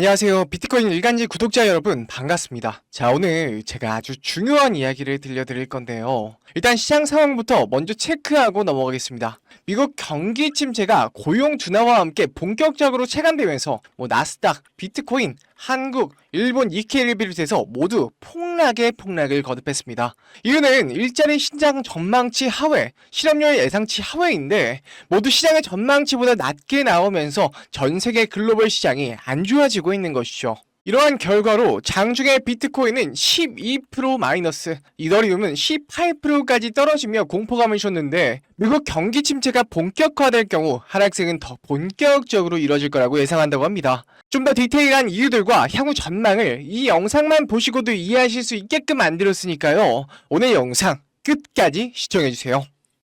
안녕하세요. 비트코인 일간지 구독자 여러분, 반갑습니다. 자, 오늘 제가 아주 중요한 이야기를 들려드릴 건데요. 일단 시장 상황부터 먼저 체크하고 넘어가겠습니다. 미국 경기 침체가 고용 둔화와 함께 본격적으로 체감되면서 뭐 나스닥, 비트코인, 한국, 일본 니케이를 비롯해서 모두 폭락의 폭락을 거듭했습니다. 이유는 일자리 신장 전망치 하회, 실업률 예상치 하회인데 모두 시장의 전망치보다 낮게 나오면서 전 세계 글로벌 시장이 안 좋아지고 있는 것이죠. 이러한 결과로 장중에 비트코인은 12% 마이너스, 이더리움은 18%까지 떨어지며 공포감을 줬는데 미국 경기 침체가 본격화될 경우 하락세는 더 본격적으로 이뤄질 거라고 예상한다고 합니다. 좀 더 디테일한 이유들과 향후 전망을 이 영상만 보시고도 이해하실 수 있게끔 만들었으니까요. 오늘 영상 끝까지 시청해주세요.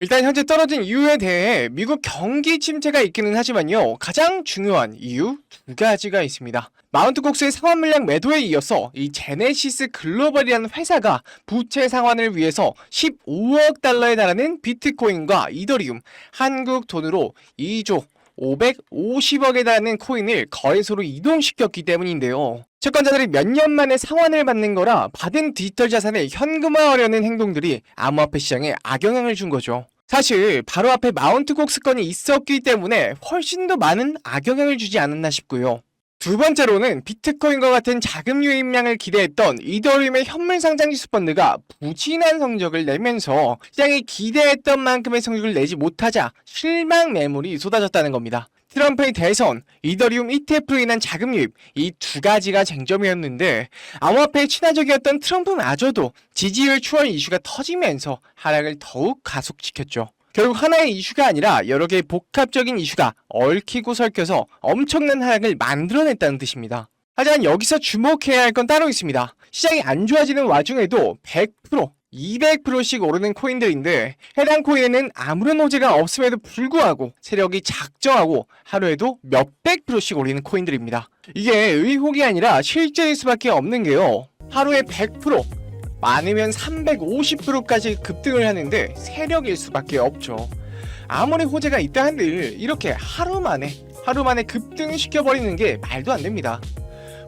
일단 현재 떨어진 이유에 대해 미국 경기 침체가 있기는 하지만요. 가장 중요한 이유 두 가지가 있습니다. 마운트 곡스의 상환 물량 매도에 이어서 이 제네시스 글로벌이라는 회사가 부채 상환을 위해서 15억 달러에 달하는 비트코인과 이더리움, 한국 돈으로 2조 550억에 달하는 코인을 거래소로 이동시켰기 때문인데요. 채권자들이 몇 년 만에 상환을 받는 거라 받은 디지털 자산을 현금화하려는 행동들이 암호화폐 시장에 악영향을 준 거죠. 사실 바로 앞에 마운트 곡스 건이 있었기 때문에 훨씬 더 많은 악영향을 주지 않았나 싶고요. 두 번째로는 비트코인과 같은 자금 유입량을 기대했던 이더리움의 현물 상장 지수 펀드가 부진한 성적을 내면서 시장이 기대했던 만큼의 성적을 내지 못하자 실망 매물이 쏟아졌다는 겁니다. 트럼프의 대선, 이더리움 ETF로 인한 자금 유입 이 두 가지가 쟁점이었는데 암호화폐에 친화적이었던 트럼프마저도 지지율 추월 이슈가 터지면서 하락을 더욱 가속시켰죠. 결국 하나의 이슈가 아니라 여러 개의 복합적인 이슈가 얽히고 설켜서 엄청난 하락을 만들어냈다는 뜻입니다. 하지만 여기서 주목해야 할 건 따로 있습니다. 시장이 안 좋아지는 와중에도 100%, 200%씩 오르는 코인들인데 해당 코인에는 아무런 호재가 없음에도 불구하고 세력이 작정하고 하루에도 몇백 프로씩 오르는 코인들입니다. 이게 의혹이 아니라 실제일 수밖에 없는 게요. 하루에 100%, 많으면 350%까지 급등을 하는데 세력일 수밖에 없죠. 아무리 호재가 있다 한들 이렇게 하루 만에 하루 만에 급등을 시켜버리는 게 말도 안 됩니다.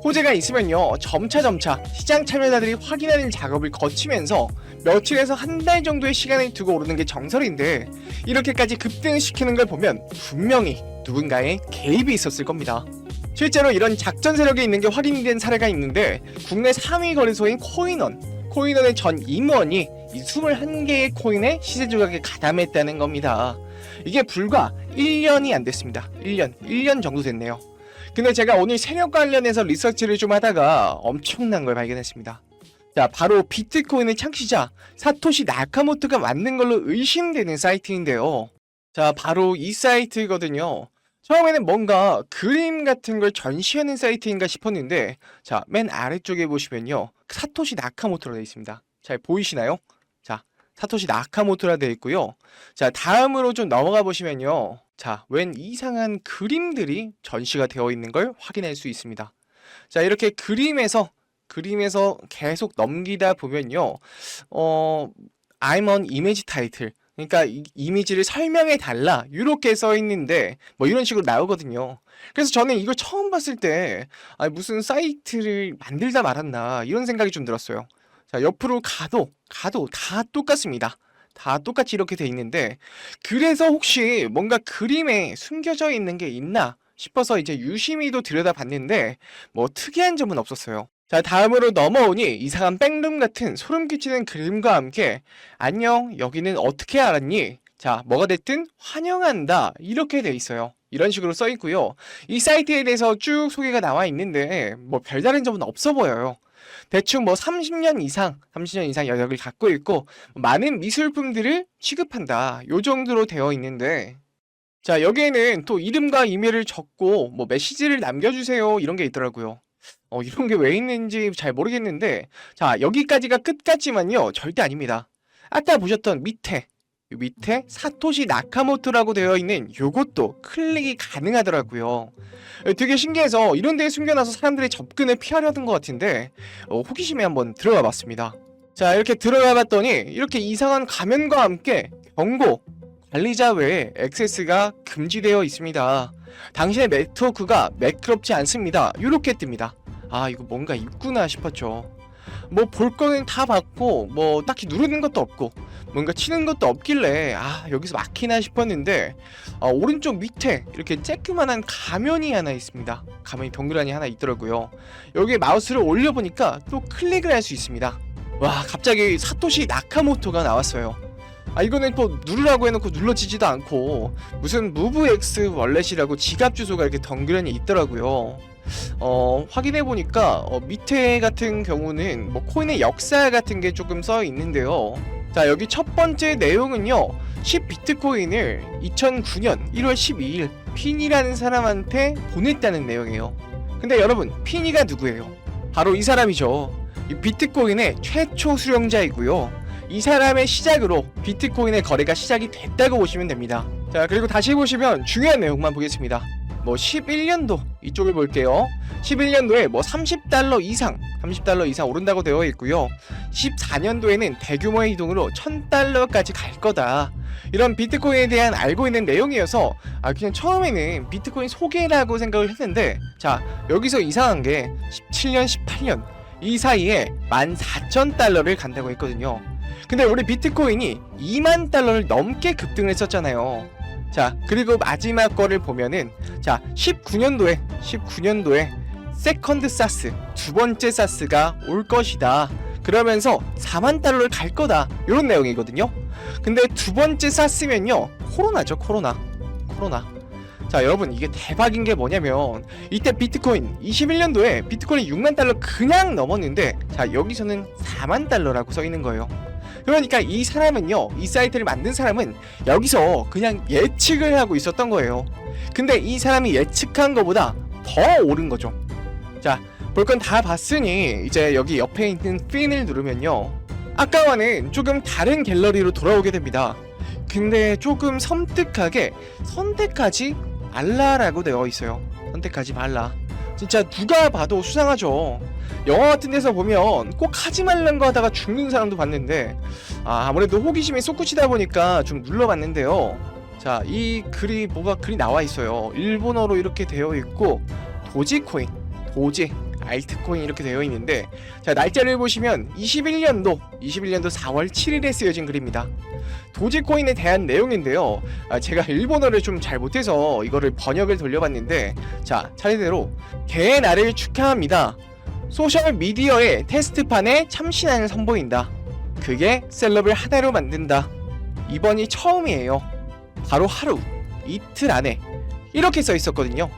호재가 있으면요 점차 점차 시장 참여자들이 확인하는 작업을 거치면서 며칠에서 한 달 정도의 시간을 두고 오르는 게 정설인데 이렇게까지 급등을 시키는 걸 보면 분명히 누군가의 개입이 있었을 겁니다. 실제로 이런 작전 세력이 있는 게 확인된 사례가 있는데 국내 3위 거래소인 코인원 코인원의 전 임원이 이 21개의 코인의 시세 조작에 가담했다는 겁니다. 이게 불과 1년이 안 됐습니다. 1년, 1년 정도 됐네요. 근데 제가 오늘 세력 관련해서 리서치를 좀 하다가 엄청난 걸 발견했습니다. 자, 바로 비트코인의 창시자 사토시 나카모토가 만든 걸로 의심되는 사이트인데요. 자, 바로 이 사이트거든요. 처음에는 뭔가 그림 같은 걸 전시하는 사이트인가 싶었는데, 자, 맨 아래쪽에 보시면요. 사토시 나카모토로 되어 있습니다. 잘 보이시나요? 자, 사토시 나카모토라 되어 있고요. 자, 다음으로 좀 넘어가 보시면요. 자, 웬 이상한 그림들이 전시가 되어 있는 걸 확인할 수 있습니다. 자, 이렇게 그림에서 그림에서 계속 넘기다 보면요. 어, I'm on image title. 그러니까 이 이미지를 설명해 달라. 이렇게 써 있는데 뭐 이런 식으로 나오거든요. 그래서 저는 이걸 처음 봤을 때 아, 무슨 사이트를 만들다 말았나 이런 생각이 좀 들었어요. 자, 옆으로 가도 가도 다 똑같습니다. 다 똑같이 이렇게 돼 있는데 그래서 혹시 뭔가 그림에 숨겨져 있는 게 있나 싶어서 이제 유심히도 들여다봤는데 뭐 특이한 점은 없었어요. 자, 다음으로 넘어오니 이상한 백룸 같은 소름 끼치는 그림과 함께 안녕, 여기는 어떻게 알았니? 자, 뭐가 됐든 환영한다. 이렇게 돼 있어요. 이런 식으로 써 있고요. 이 사이트에 대해서 쭉 소개가 나와 있는데 뭐 별다른 점은 없어 보여요. 대충 뭐 30년 이상, 30년 이상 여력을 갖고 있고 많은 미술품들을 취급한다. 요 정도로 되어 있는데 자, 여기에는 또 이름과 이메일을 적고 뭐 메시지를 남겨주세요. 이런 게 있더라고요. 어, 이런 게 왜 있는지 잘 모르겠는데 자, 여기까지가 끝 같지만요. 절대 아닙니다. 아까 보셨던 밑에 요 밑에 사토시 나카모토라고 되어 있는 요것도 클릭이 가능하더라고요. 어, 되게 신기해서 이런 데에 숨겨놔서 사람들이 접근을 피하려던 것 같은데 어, 호기심에 한번 들어가 봤습니다. 자 이렇게 들어가 봤더니 이렇게 이상한 가면과 함께 경고 관리자 외에 액세스가 금지되어 있습니다. 당신의 네트워크가 매끄럽지 않습니다. 이렇게 뜹니다. 아 이거 뭔가 있구나 싶었죠. 뭐 볼 거는 다 봤고 뭐 딱히 누르는 것도 없고 뭔가 치는 것도 없길래 아 여기서 막히나 싶었는데 아, 오른쪽 밑에 이렇게 쬐끄만한 가면이 하나 있습니다. 가면이 동그라니 하나 있더라고요. 여기에 마우스를 올려보니까 또 클릭을 할 수 있습니다. 와 갑자기 사토시 나카모토가 나왔어요. 아 이거는 또 누르라고 해놓고 눌러지지도 않고 무슨 무브X 월렛이라고 지갑 주소가 이렇게 덩그러니 있더라고요. 어 확인해 보니까 어, 밑에 같은 경우는 뭐 코인의 역사 같은 게 조금 써 있는데요. 자 여기 첫 번째 내용은요. 10 비트코인을 2009년 1월 12일 핀이라는 사람한테 보냈다는 내용이에요. 근데 여러분 핀이가 누구예요? 바로 이 사람이죠. 이 비트코인의 최초 수령자이고요. 이 사람의 시작으로 비트코인의 거래가 시작이 됐다고 보시면 됩니다. 자, 그리고 다시 보시면 중요한 내용만 보겠습니다. 뭐 11년도 이쪽을 볼게요. 11년도에 뭐 30달러 이상, 30달러 이상 오른다고 되어 있고요. 14년도에는 대규모의 이동으로 1000달러까지 갈 거다. 이런 비트코인에 대한 알고 있는 내용이어서 아 그냥 처음에는 비트코인 소개라고 생각을 했는데 자, 여기서 이상한 게 17년, 18년 이 사이에 14,000달러를 간다고 했거든요. 근데 우리 비트코인이 2만 달러를 넘게 급등을 했었잖아요. 자, 그리고 마지막 거를 보면은 자, 19년도에 19년도에 세컨드 사스 두 번째 사스가 올 것이다. 그러면서 4만 달러를 갈 거다. 이런 내용이거든요. 근데 두 번째 사스면요. 코로나죠, 코로나. 코로나. 자, 여러분 이게 대박인 게 뭐냐면 이때 비트코인 21년도에 비트코인이 6만 달러 그냥 넘었는데 자, 여기서는 4만 달러라고 써 있는 거예요. 그러니까 이 사람은요, 이 사이트를 만든 사람은 여기서 그냥 예측을 하고 있었던 거예요. 근데 이 사람이 예측한 것보다 더 오른 거죠. 자, 볼 건 다 봤으니 이제 여기 옆에 있는 핀을 누르면요. 아까와는 조금 다른 갤러리로 돌아오게 됩니다. 근데 조금 섬뜩하게 선택하지 말라라고 되어 있어요. 선택하지 말라. 진짜 누가 봐도 수상하죠. 영화 같은 데서 보면 꼭 하지 말란 거 하다가 죽는 사람도 봤는데 아, 아무래도 호기심이 솟구치다 보니까 좀 눌러봤는데요. 자, 이 글이 뭐가 글이 나와 있어요. 일본어로 이렇게 되어 있고 도지코인, 도지, 알트코인 이렇게 되어 있는데 자, 날짜를 보시면 21년도 21년도 4월 7일에 쓰여진 글입니다. 도지코인에 대한 내용인데요. 아, 제가 일본어를 좀 잘 못해서 이거를 번역을 돌려봤는데 자, 차례대로 개의 날을 축하합니다. 소셜 미디어의 테스트판에 참신함을 선보인다. 그게 셀럽을 하나로 만든다. 이번이 처음이에요. 바로 하루, 이틀 안에 이렇게 써 있었거든요.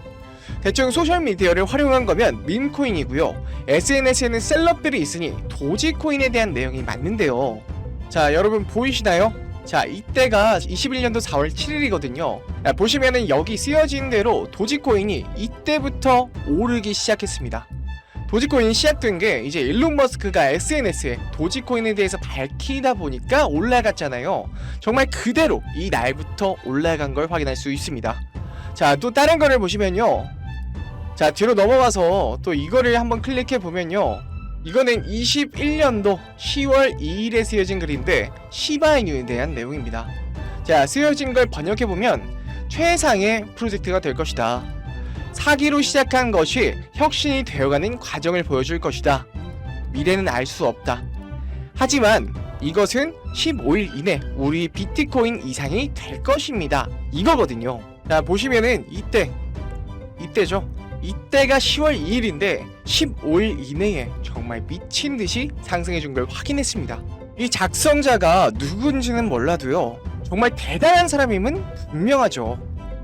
대충 소셜 미디어를 활용한 거면 밈코인이고요. SNS에는 셀럽들이 있으니 도지코인에 대한 내용이 맞는데요. 자, 여러분 보이시나요? 자, 이때가 21년도 4월 7일이거든요. 보시면은 여기 쓰여진 대로 도지코인이 이때부터 오르기 시작했습니다. 도지코인이 시작된 게 이제 일론 머스크가 SNS에 도지코인에 대해서 밝히다 보니까 올라갔잖아요. 정말 그대로 이 날부터 올라간 걸 확인할 수 있습니다. 자, 또 다른 거를 보시면요. 자, 뒤로 넘어가서 또 이거를 한번 클릭해 보면요. 이거는 21년도 10월 2일에 쓰여진 글인데 시바이뉴에 대한 내용입니다. 자, 쓰여진 걸 번역해 보면 최상의 프로젝트가 될 것이다. 사기로 시작한 것이 혁신이 되어가는 과정을 보여줄 것이다. 미래는 알 수 없다. 하지만 이것은 15일 이내 우리 비트코인 이상이 될 것입니다. 이거거든요. 자, 보시면은 이때, 이때죠. 이때가 10월 2일인데 15일 이내에 정말 미친 듯이 상승해 준 걸 확인했습니다. 이 작성자가 누군지는 몰라도요. 정말 대단한 사람임은 분명하죠.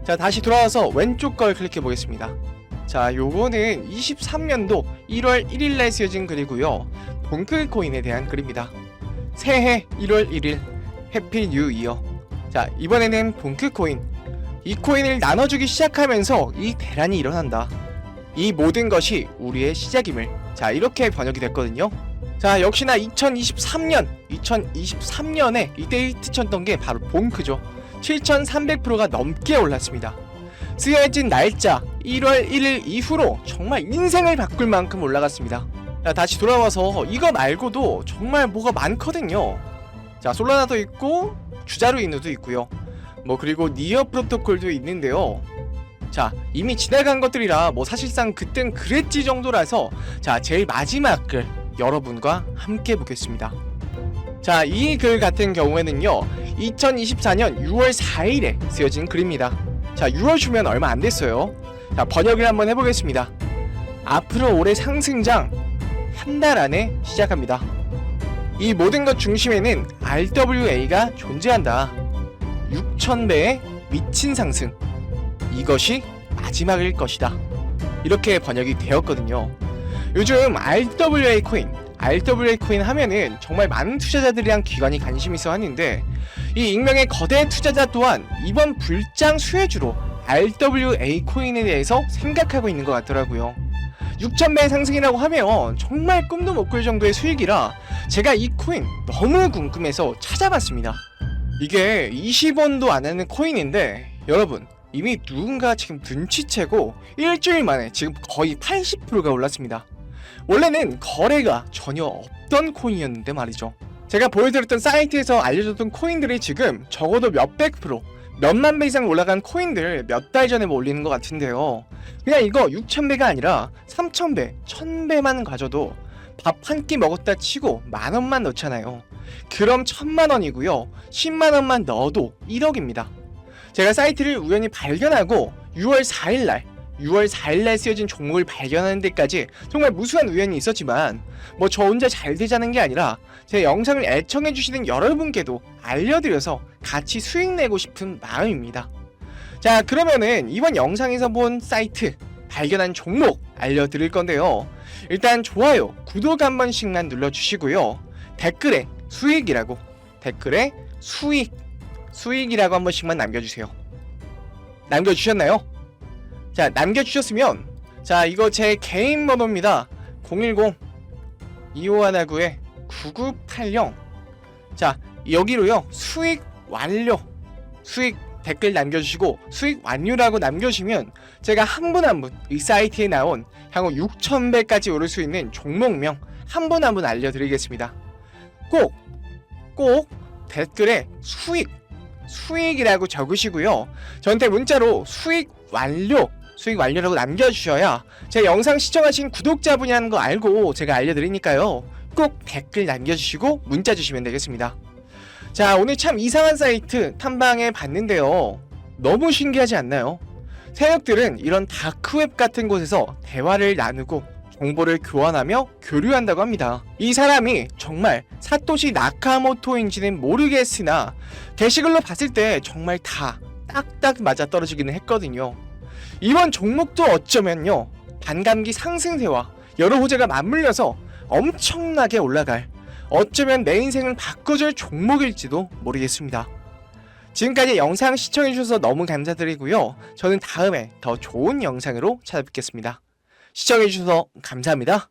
자, 다시 돌아와서 왼쪽 걸 클릭해 보겠습니다. 자, 요거는 23년도 1월 1일 날 쓰여진 글이고요. 동클코인에 대한 글입니다. 새해 1월 1일 해피 뉴 이어. 자, 이번에는 동클코인. 이 코인을 나눠주기 시작하면서 이 대란이 일어난다. 이 모든 것이 우리의 시작임을. 자, 이렇게 번역이 됐거든요. 자, 역시나 2023년, 2023년에 이때 히트 쳤던 게 바로 봉크죠. 7,300%가 넘게 올랐습니다. 쓰여진 날짜 1월 1일 이후로 정말 인생을 바꿀 만큼 올라갔습니다. 자, 다시 돌아와서 이거 말고도 정말 뭐가 많거든요. 자, 솔라나도 있고 주자루 인우도 있고요. 뭐 그리고 니어 프로토콜도 있는데요. 자 이미 지나간 것들이라 뭐 사실상 그땐 그랬지 정도라서 자 제일 마지막 글 여러분과 함께 보겠습니다. 자 이 글 같은 경우에는요 2024년 6월 4일에 쓰여진 글입니다. 자 6월 주면 얼마 안 됐어요. 자 번역을 한번 해보겠습니다. 앞으로 올해 상승장 한 달 안에 시작합니다. 이 모든 것 중심에는 RWA가 존재한다. 6,000배의 미친 상승. 이것이 마지막일 것이다. 이렇게 번역이 되었거든요. 요즘 RWA 코인, RWA 코인 하면은 정말 많은 투자자들이랑 기관이 관심 있어 하는데 이 익명의 거대 투자자 또한 이번 불장 수혜주로 RWA 코인에 대해서 생각하고 있는 것 같더라고요. 6,000배 상승이라고 하면 정말 꿈도 못 꿀 정도의 수익이라 제가 이 코인 너무 궁금해서 찾아봤습니다. 이게 20원도 안 하는 코인인데 여러분 이미 누군가 지금 눈치채고 일주일 만에 지금 거의 80%가 올랐습니다. 원래는 거래가 전혀 없던 코인이었는데 말이죠. 제가 보여드렸던 사이트에서 알려줬던 코인들이 지금 적어도 몇백 프로, 몇만 배 이상 올라간 코인들 몇 달 전에 뭐 올리는 것 같은데요. 그냥 이거 6,000배가 아니라 3,000배, 1,000배만 가져도 밥 한 끼 먹었다 치고 만 원만 넣잖아요. 그럼 천만 원이고요. 10만 원만 넣어도 1억입니다. 제가 사이트를 우연히 발견하고 6월 4일 날 6월 4일 날 쓰여진 종목을 발견하는 데까지 정말 무수한 우연이 있었지만 뭐 저 혼자 잘 되자는 게 아니라 제 영상을 애청해 주시는 여러분께도 알려드려서 같이 수익 내고 싶은 마음입니다. 자 그러면은 이번 영상에서 본 사이트 발견한 종목 알려드릴 건데요. 일단 좋아요, 구독 한 번씩만 눌러주시고요. 댓글에 수익이라고 댓글에 수익 수익이라고 한 번씩만 남겨주세요. 남겨주셨나요? 자 남겨주셨으면 자 이거 제 개인 번호입니다. 010 2519에 9980. 자 여기로요 수익 완료 수익 댓글 남겨주시고 수익 완료라고 남겨주시면 제가 한 분 한 분 이 사이트에 나온 향후 6,000배까지 오를 수 있는 종목명 한 분 한 분 알려드리겠습니다. 꼭, 꼭 댓글에 수익, 수익이라고 적으시고요. 저한테 문자로 수익 완료, 수익 완료라고 남겨주셔야 제 영상 시청하신 구독자분이라는 거 알고 제가 알려드리니까요. 꼭 댓글 남겨주시고 문자 주시면 되겠습니다. 자, 오늘 참 이상한 사이트 탐방해 봤는데요. 너무 신기하지 않나요? 세력들은 이런 다크웹 같은 곳에서 대화를 나누고 정보를 교환하며 교류한다고 합니다. 이 사람이 정말 사토시 나카모토인지는 모르겠으나 게시글로 봤을 때 정말 다 딱딱 맞아 떨어지기는 했거든요. 이번 종목도 어쩌면요 반감기 상승세와 여러 호재가 맞물려서 엄청나게 올라갈 어쩌면 내 인생을 바꿔줄 종목일지도 모르겠습니다. 지금까지 영상 시청해주셔서 너무 감사드리고요. 저는 다음에 더 좋은 영상으로 찾아뵙겠습니다. 시청해주셔서 감사합니다.